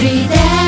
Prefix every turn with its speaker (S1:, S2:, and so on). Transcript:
S1: прийде.